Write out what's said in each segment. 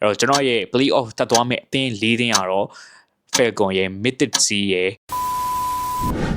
အဲ့တော့ကျွန်တော်ရဲ့ play off တက်သွားမဲ့အသင်း၄သင်းကတော့ Falcon ရဲ့ Mythic Z ရဲ့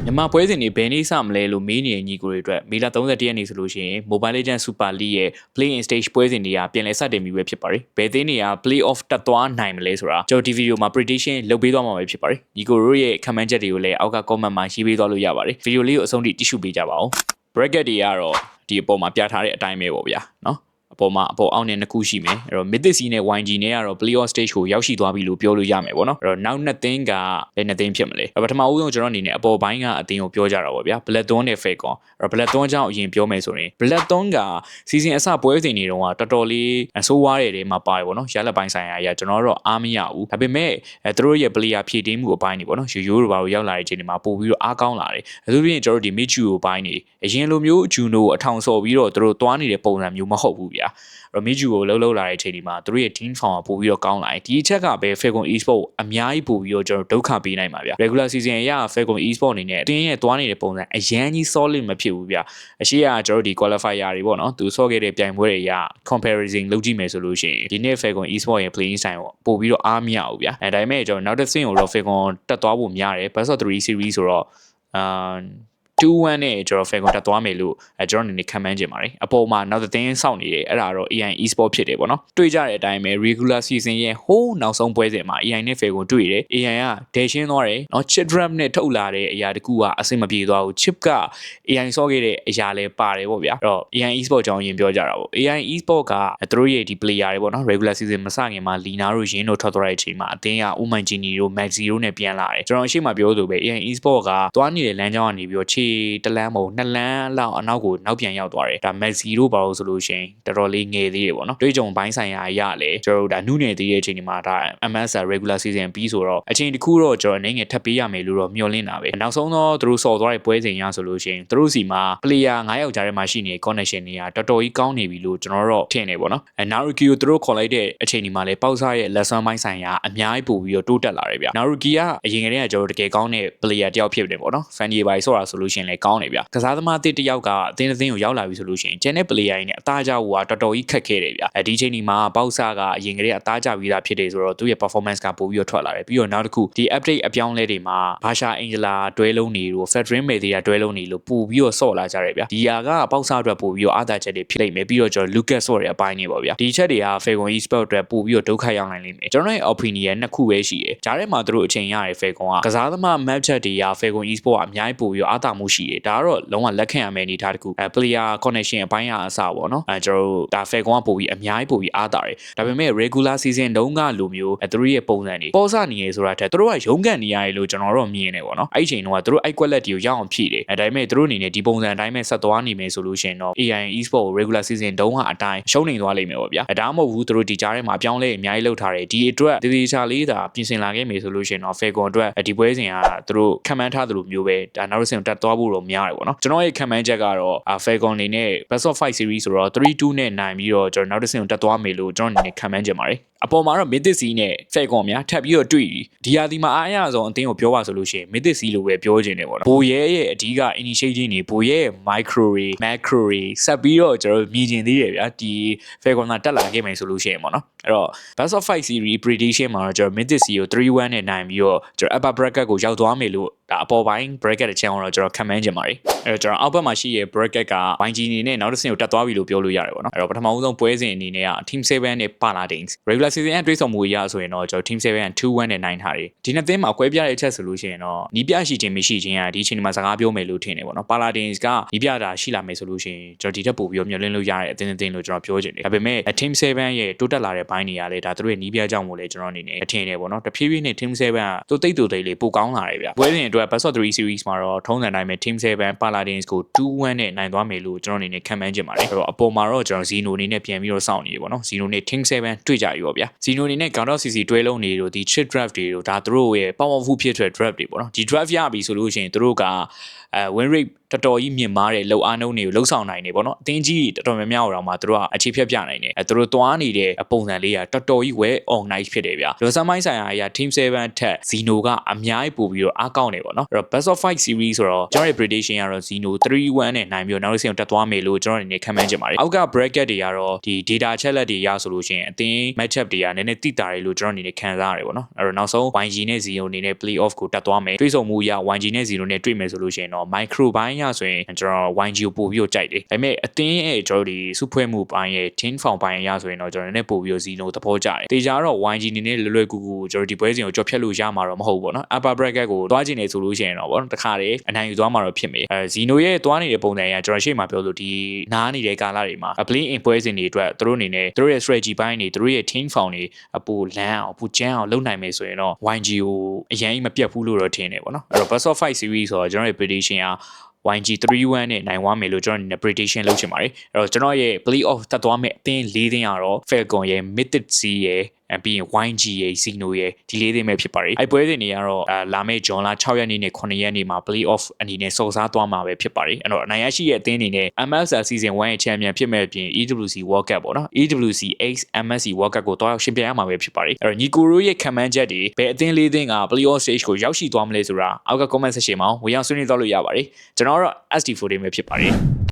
မြန်မာပွဲစဉ်တွေဘယ်နေ့စမလဲလို့မေးနေတဲ့ညီကိုတွေအတွက်မေလ31ရက်နေ့ဆိုလို့ရှိရင် Mobile Legends Super League ရဲ့ Play in Stage ပွဲစဉ်တွေကပြန်လည်စတင်ပြီပဲဖြစ်ပါတယ်။ဘယ်သင်းတွေက Play Off တက်သွားနိုင်မလဲဆိုတာကျွန်တော်ဒီဗီဒီယိုမှာ prediction လုပ်ပေးသွားမှာပဲဖြစ်ပါတယ်။ညီကိုတို့ရဲ့ comment ချက်တွေကိုလည်းအောက်က comment မှာရေးပေးသွားလို့ရပါတယ်။ဗီဒီယိုလေးကိုအဆုံးထိကြည့်ရှုပေးကြပါဦး။ bracket တွေကတော့ဒီအပေါ်မှာပြထားတဲ့အတိုင်းပဲပေါ့ဗျာနော်။ အပေါ်မှာအပေါ်အောက်နဲ့နှစ်ခုရှိမယ်အဲ့တော့ Mythic C နဲ့ YG နဲ့ကတော့ playoff stage ကိုရောက်ရှိသွားပြီလို့ပြောလို့ရမယ်ပေါ့နော်အဲ့တော့နောက်နှစ်သင်းကဘယ်နှစ်သင်းဖြစ်မလဲပထမဦးဆုံးကျွန်တော်အနေနဲ့အပေါ်ပိုင်းကအသင်းကိုပြောကြတာပေါ့ဗျာ Blackthorn နဲ့ Falcon အဲ့တော့ Blackthorn ကြောင့်အရင်ပြောမယ်ဆိုရင် Blackthorn က season အစပွဲစဉ်တွေတုန်းကတော်တော်လေးအဆိုးဝါးတဲ့တွေမှာပါတယ်ပေါ့နော်ရလက်ပိုင်းဆိုင်ရာအရာကျွန်တော်တို့အားမရဘူးဒါပေမဲ့အဲသူတို့ရဲ့ player ဖြည့်တင်းမှုအပိုင်းတွေပေါ့နော်ရိုးရိုးတို့ဘာလို့ရောက်လာတဲ့အချိန်တွေမှာပို့ပြီးတော့အားကောင်းလာတယ်အထူးသဖြင့်ကျွန်တော်တို့ဒီ Michu ကိုပိုင်းနေအရင်လိုမျိုး Juno အထောင်ဆော်ပြီးတော့သူတို့သွားနေတဲ့ပုံစံမျိုးမဟုတ်ဘူးဗျာရမီဂျူကိုလှုပ်လှုပ်လာတဲ့အချိန်ဒီမှာသူတို့ရဲ့ team form ကပို့ပြီးတော့ကောင်းလာတယ်ဒီအချက်ကပဲ Falcon Esport အများကြီးပို့ပြီးတော့ကျွန်တော်ဒုက္ခပေးနိုင်ပါဗျာ regular season အရ Falcon Esport အနေနဲ့အတင်းရဲ့သွားနေတဲ့ပုံစံအရန်ကြီး solid မဖြစ်ဘူးဗျာအရှိကကျွန်တော်ဒီ qualifier တွေပေါ့နော်သူဆော့ခဲ့တဲ့ပြိုင်ပွဲတွေအရ comparison လုပ်ကြည့်မယ်ဆိုလို့ရှိရင်ဒီနေ့ Falcon Esport ရဲ့ playing style ကိုပို့ပြီးတော့အားမရဘူးဗျာအဲဒါပေမဲ့ကျွန်တော်နောက်တစ်ဆင့်ကိုတော့ Falcon တက်သွားဖို့များတယ် best of 3 series ဆိုတော့အာ 2-1နဲ့ကျွန်တော် Falcon တက်သွားမယ်လို့အဲကျွန်တော်အနေနဲ့ခံမှန်းချင်ပါတယ်အပေါ်မှာနောက်သင်းစောင့်နေတယ်အဲ့ဒါတော့ AI Esport ဖြစ်တယ်ပေါ့နော်တွေ့ကြတဲ့အတိုင်းပဲ regular season ရဲ့ဟိုးနောက်ဆုံးပွဲစဉ်မှာ AI နဲ့ Falcon တွေ့တယ် AI ကဒဲရှင်းသွားတယ်နော် chip drum နဲ့ထုတ်လာတဲ့အရာတကူကအဆင်မပြေသွားဘူး chip က AI ဆော့ခဲ့တဲ့အရာလဲပါတယ်ပေါ့ဗျာအဲ့တော့ AI Esport ကြောင်းရင်ပြောကြတာပေါ့ AI Esport ကသူတို့ရဲ့ဒီ player တွေပေါ့နော် regular season မစခင်မှာလီနာတို့ရင်းတို့ထွက်သွားတဲ့အချိန်မှာအသင်းကဥမိုင်ဂျီနီတို့ Maxi တို့နဲ့ပြန်လာတယ်ကျွန်တော်အရှိမပြောလို့ပဲ AI Esport ကသွားနေတဲ့လမ်းကြောင်းကနေပြီးတော့ခြေတလန်းမဟုတ်နှစ်လန်းလောက်အနောက်ကိုနောက်ပြန်ရောက်သွားတယ်ဒါ Maxi တို့ဘာလို့ဆိုလို့ရှိရင်တော်တော်လေးငယ်သေးတယ်ပေါ့နော်တွေးကြုံဘိုင်းဆိုင်ရာအရလဲကျွန်တော်တို့ဒါနုနယ်သေးတဲ့အချိန်ဒီမှာဒါ MS regular season ပြီးဆိုတော့အချိန်တစ်ခုတော့ကျွန်တော်အနေငယ်ထပ်ပေးရမယ်လို့တော့မျှော်လင့်တာပဲနောက်ဆုံးတော့သူတို့စော်သွားတဲ့ပွဲစဉ်ရဆိုလို့ရှိရင်သူတို့စီမှာ player 9ယောက်ကြားထဲမှာရှိနေတဲ့ connection တွေကတော်တော်ကြီးကောင်းနေပြီလို့ကျွန်တော်တို့ထင်နေပေါ့နော်အဲ Naruki ကိုသူတို့ခေါ်လိုက်တဲ့အချိန်ဒီမှာလဲပေါက်စားရဲ့ lesson ပိုင်းဆိုင်ရာအများကြီးပို့ပြီးတော့တိုးတက်လာတယ်ဗျ Naruki ကအရင်ကတည်းကကျွန်တော်တကယ်ကောင်းတဲ့ player တယောက်ဖြစ်တယ်ပေါ့နော် Fanny ဘိုင်ဆိုတာဆိုလို့ရှိရင်လဲကောင်းတယ်ဗျကစားသမားတစ်တယောက်ကအသင်းအသင်းကိုရောက်လာပြီဆိုလို့ရှိရင်ကျန်တဲ့ player တွေနဲ့အသားကြဖို့ကတော်တော်ကြီးခက်ခဲတယ်ဗျအဲဒီချိန်ဒီမှာပေါက်စားကအရင်ကတည်းကအသားကြပြီးသားဖြစ်တယ်ဆိုတော့သူ့ရဲ့ performance ကပို့ပြီးတော့ထွက်လာတယ်ပြီးတော့နောက်တစ်ခုဒီ update အပြောင်းလဲတွေမှာဘာရှာအင်ဂျလာတွဲလုံးနေလို့ Fedrin Media တွဲလုံးနေလို့ပို့ပြီးတော့ဆော့လာကြတယ်ဗျဒီဟာကပေါက်စားအတွက်ပို့ပြီးတော့အားသာချက်တွေဖြစ်လိမ့်မယ်ပြီးတော့ကျွန်တော် Lucas ဆိုတဲ့အပိုင်းနေပေါ့ဗျဒီချက်တွေက Falcon Esport အတွက်ပို့ပြီးတော့ဒုက္ခရောက်နိုင်လိမ့်မယ်ကျွန်တော်ရဲ့ opinion နှစ်ခုပဲရှိတယ်ဂျားထဲမှာသူတို့အချိန်ရတယ် Falcon ကကစားသမား match ချက်တွေက Falcon Esport ကအများကြီးပို့ပြီးတော့အားသာမှုရှိတယ်ဒါကတော့လုံးဝလက်ခံရမယ့်အနေအထားတစ်ခုအဲ player connection အပိုင်းကအစပေါ့နော်အဲကျွန်တော်တို့ဒါ Falcon ကပို့ပြီးအများကြီးပို့ပြီးအားသာတယ်ဒါပေမဲ့ regular season တုန်းကလိုမျိုးအဲသူတို့ရဲ့ပုံစံတွေပေါ်စနေရဆိုတာထက်သူတို့ကရုန်းကန်နေရတယ်လို့ကျွန်တော်တို့မြင်နေပေါ့နော်အဲ့ဒီချိန်တုန်းကသူတို့အဲ့ quality ကိုရအောင်ဖြည့်တယ်အဲဒါပေမဲ့သူတို့အနေနဲ့ဒီပုံစံအတိုင်းပဲဆက်သွားနေမယ်ဆိုလို့ရှိရင်တော့ AI Esport regular season တုန်းကအတိုင်းရှုံးနေသွားလိမ့်မယ်ပေါ့ဗျာအဲဒါမှမဟုတ်ဘူးသူတို့ဒီကြားထဲမှာအပြောင်းလဲအများကြီးလုပ်ထားတယ်ဒီအတွက်ဒီဒီချာလေးဒါပြင်ဆင်လာခဲ့မယ်ဆိုလို့ရှိရင်တော့ Falcon အတွက်ဒီပွဲစဉ်ကသူတို့ခံမှန်းထားသလိုမျိုးပဲဒါနောက်တစ်ဆင့်တက်သွားဖို့တော့များတယ်ပေါ့နော်ကျွန်တော်ရဲ့ခံမှန်းချက်ကတော့ Falcon အနေနဲ့ Best of 5 series ဆိုတော့3-2နဲ့နိုင်ပြီးတော့ကျွန်တော်နောက်တစ်ဆင့်တက်သွားမယ်လို့ကျွန်တော်အနေနဲ့ခံမှန်းချင်ပါတယ် အပေါ်မှာတော့ Mythic C နဲ့ Falcon များထပ်ပြီးတော့တွေ့ပြီဒီဟာဒီမှာအားအရဆုံးအသင်းကိုပြောပါဆိုလို့ရှိရင် Mythic C လို့ပဲပြောချင်တယ်ပေါ့နော်ဘိုရဲရဲ့အဓိက initiative တွေဘိုရဲရဲ့ micro တွေ macro တွေဆက်ပြီးတော့ကျွန်တော်မြင်ကျင်သေးတယ်ဗျာဒီ Falcon ကတက်လာခဲ့မယ်ဆိုလို့ရှိရင်ပေါ့နော်အဲ့တော့ Best of 5 series prediction မှာတော့ကျွန်တော် Mythic C ကို3-1နဲ့နိုင်ပြီးတော့ကျွန်တော် upper bracket ကိုရောက်သွားမယ်လို့ဒါအပေါ်ပိုင်း bracket တစ်ချမ်းတော့ကျွန်တော်ခံမှန်းချင်ပါတယ် အဲ့တော့ကျွန်တော်အောက်ဘက်မှာရှိရဲ့ bracket က YG အနေနဲ့နောက်တစ်ဆင့်ကိုတက်သွားပြီလို့ပြောလို့ရတယ်ပေါ့နော်အဲ့တော့ပထမဦးဆုံးပွဲစဉ်အနေနဲ့က Team 7နဲ့ Paladins regular season အတွေ့အဆုံမှုအရဆိုရင်တော့ကျွန်တော် Team 7က2-1နဲ့နိုင်ထားတယ်ဒီနှစ်သင်းမှာကွဲပြားတဲ့အချက်ဆိုလို့ရှိရင်တော့နီးပြရှိခြင်းမရှိခြင်းကဒီအချိန်မှာစကားပြောမယ်လို့ထင်တယ်ပေါ့နော် Paladins ကနီးပြတာရှိလာမယ်ဆိုလို့ရှိရင်ကျွန်တော်ဒီထက်ပိုပြီးတော့မျှော်လင့်လို့ရတဲ့အသင်းအသင်းလို့ကျွန်တော်ပြောချင်တယ်ဒါပေမဲ့ Team 7ရဲ့တိုးတက်လာတဲ့ဘိုင်းတွေကလည်းဒါသူတို့ရဲ့နီးပြကြောင့်မို့လဲကျွန်တော်အနေနဲ့ထင်တယ်ပေါ့နော်တဖြည်းဖြည်းနဲ့ Team 7ကသူတိတ်တူတိတ်လေးပိုကောင်းလာတယ်ဗျပွဲစဉ်အတွက် Best of 3 series မှာတော့ထုံးစံတိုင်းပဲ Team 7 Paladins ကို2-1နဲ့နိုင်သွားမယ်လို့ကျွန်တော်အနေနဲ့ခံမှန်းချင်ပါတယ်အဲ့တော့အပေါ်မှာတော့ကျွန်တော် Zeno အနေနဲ့ပြန်ပြီးတော့စောင့်နေပြီပေါ့နော် Zeno နဲ့ Team 7တွေ့ကြပြီပေါ့ဗျာ Zeno အနေနဲ့ Counter CC တွဲလုံးနေတို့ဒီ chip draft တွေတို့ဒါသူတို့ရဲ့ powerful ဖြစ်တဲ့ draft တွေပေါ့နော်ဒီ draft ရပြီဆိုလို့ရှိရင်သူတို့က အဲ win rate တော်တော်ကြီးမြင့်မားတဲ့လောက်အားနှုန်းတွေကိုလှုပ်ဆောင်နိုင်နေပေါ့နော်အသင်းကြီးတော်တော်များများတော့မှသူတို့ကအခြေဖြတ်ပြနိုင်တယ်အဲသူတို့သွားနေတဲ့ပုံစံလေးကတော်တော်ကြီး well organized ဖြစ်တယ်ဗျာလောဆန်မိုင်းဆိုင်ရာအရာ team 7ထက် Zeno ကအများကြီးပို့ပြီးတော့အားကောင်းနေပေါ့နော်အဲ့တော့ best of 5 series ဆိုတော့ကျွန်တော်ရဲ့ prediction ကတော့ Zeno 3-1နဲ့နိုင်ပြီးတော့နောက်တစ်ဆင့်တက်သွားမယ်လို့ကျွန်တော်အနေနဲ့ခန့်မှန်းချင်ပါတယ်အောက်က bracket တွေကတော့ဒီ data ချက်လက်တွေရဆိုလို့ရှိရင်အသင်း matchup တွေကနည်းနည်းတိတာတယ်လို့ကျွန်တော်အနေနဲ့ခံစားရတယ်ပေါ့နော်အဲ့တော့နောက်ဆုံး YG နဲ့ Zeno အနေနဲ့ play off ကိုတက်သွားမယ်တွေ့ဆုံမှုရ YG နဲ့ Zeno နဲ့တွေ့မယ်ဆိုလို့ရှိရင်တော့ micro ဘိုင်းရဆိုရင်ကျွန်တော် YG ကိုပို့ပြီးတော့ကြိုက်တယ်ဒါပေမဲ့အသင်းရဲ့ကျွန်တော်ဒီစုဖွဲ့မှုဘိုင်းရဲ့ team form ဘိုင်းရဆိုရင်တော့ကျွန်တော်နည်းနည်းပို့ပြီးတော့ Zeno သဘောကျတယ်တေချာတော့ YG အနေနဲ့လွယ်လွယ်ကူကူကျွန်တော်ဒီပွဲစဉ်ကိုကြော်ဖြတ်လို့ရမှာတော့မဟုတ်ဘူးပေါ့နော် upper bracket ကိုတွားကျင်နေဆိုလို့ရှိရင်တော့ပေါ့နော်တခါတည်းအနိုင်ယူသွားမှာတော့ဖြစ်မယ်အဲ Zeno ရဲ့တွားနေတဲ့ပုံစံအရကျွန်တော်ရှေ့မှာပြောလို့ဒီနားနေတဲ့ကာလတွေမှာ play in ပွဲစဉ်တွေအတွက်သူတို့အနေနဲ့သူတို့ရဲ့ strategy ဘိုင်းတွေသူတို့ရဲ့ team form တွေအပူလန်းအောင်ပူကျန်းအောင်လုပ်နိုင်မယ်ဆိုရင်တော့ YG ကိုအရင်မပြတ်ဘူးလို့တော့ထင်တယ်ပေါ့နော်အဲ့တော့ best of 5 series ဆိုတော့ကျွန်တော်ရဲ့ prediction က YG 3-1 နဲ့နိုင်သွားမယ်လို့ကျွန်တော်အနေနဲ့ prediction လုပ်ချင်ပါတယ်အဲ့တော့ကျွန်တော်ရဲ့ play off တက်သွားမယ့်အသင်း၄သင်းကတော့ Falcon ရဲ့ Mythic Z ရဲ့အ ပြီးရင် YG ရဲ့ Sino ရဲ့ဒီလေးသိမ်းပဲဖြစ်ပါတယ်။အဲ့ပွဲစဉ်တွေကတော့အာလာမယ့်ဂျွန်လာ6ရက်နေ့နဲ့9ရက်နေ့မှာ play off အနေနဲ့စုံစားသွားမှာပဲဖြစ်ပါတယ်။အဲ့တော့အနိုင်ရရှိရဲ့အသင်းအနေနဲ့ MSL season 1ရဲ့ champion ဖြစ်မဲ့အပြင် EWC World Cup ပေါ့နော်။ EWC X MSC World Cup ကိုတွားရောက်ရှင်ပြိုင်ရမှာပဲဖြစ်ပါတယ်။အဲ့တော့ညီကိုရိုရဲ့ခံမှန်းချက်တွေဘယ်အသင်းလေးသင်းက play off stage ကိုရောက်ရှိသွားမလဲဆိုတာအောက်က comment section မှာဝင်ရောက်ဆွေးနွေးတော့လို့ရပါတယ်။ကျွန်တော်ကတော့ SD4 တွေပဲဖြစ်ပါတယ်။